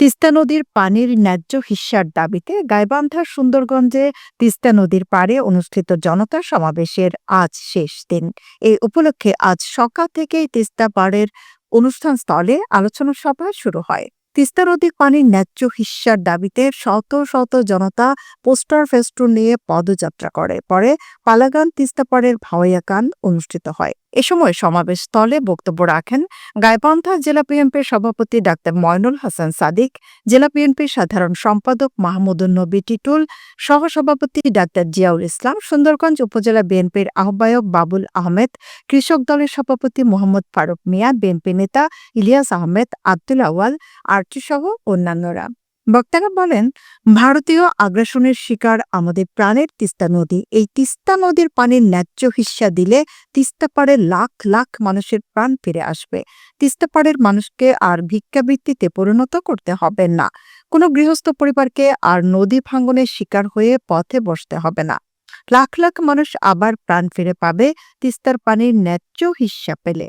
তিস্তা নদীর পানির ন্যায্য হিস্যার দাবিতে গাইবান্ধার সুন্দরগঞ্জে তিস্তা নদীর পাড়ে অনুষ্ঠিত জনতা সমাবেশের আজ শেষ দিন। এই উপলক্ষে আজ সকাল থেকেই তিস্তা পাড়ের অনুষ্ঠান স্থলে আলোচনা সভা শুরু হয়। তিস্তা নদীর পানির ন্যায্য হিস্যার দাবিতে শত শত জনতা পোস্টার ফেস্টুন নিয়ে পদযাত্রা করে। পরে পালাগান তিস্তা পাড়ের ভাওয়াইয়া কান অনুষ্ঠিত হয়। এ সময় সমাবেশ স্থলে বক্তব্য রাখেন গাইবান্ধা জেলা বিএনপির সভাপতি ডাক্তার ময়নুল হাসান সাদিক, জেলা বিএনপির সাধারণ সম্পাদক মাহমুদুন নবী টিটুল, সহসভাপতি ডাক্তার জিয়াউল ইসলাম, সুন্দরগঞ্জ উপজেলা বিএনপির আহ্বায়ক বাবুল আহমেদ, কৃষক দলের সভাপতি মোহাম্মদ ফারুক মিয়া, বিএনপি নেতা ইলিয়াস আহমেদ, আব্দুল আওয়াল আরচি সহ অন্যান্যরা। বক্তারা বলেন, ভারতীয় আগ্রাসনের শিকার আমাদের প্রাণের তিস্তা নদী। এই তিস্তা নদীর পানির ন্যায্য হিস্যা দিলে তিস্তা পাড়ের লাখ লাখ মানুষের প্রাণ ফিরে আসবে। তিস্তা পাড়ের মানুষকে আর ভিক্ষাবৃত্তিতে পরিণত করতে হবে না। কোনো গৃহস্থ পরিবারকে আর নদী ভাঙ্গনের শিকার হয়ে পথে বসতে হবে না। লাখ লাখ মানুষ আবার প্রাণ ফিরে পাবে তিস্তার পানির ন্যায্য হিস্যা পেলে।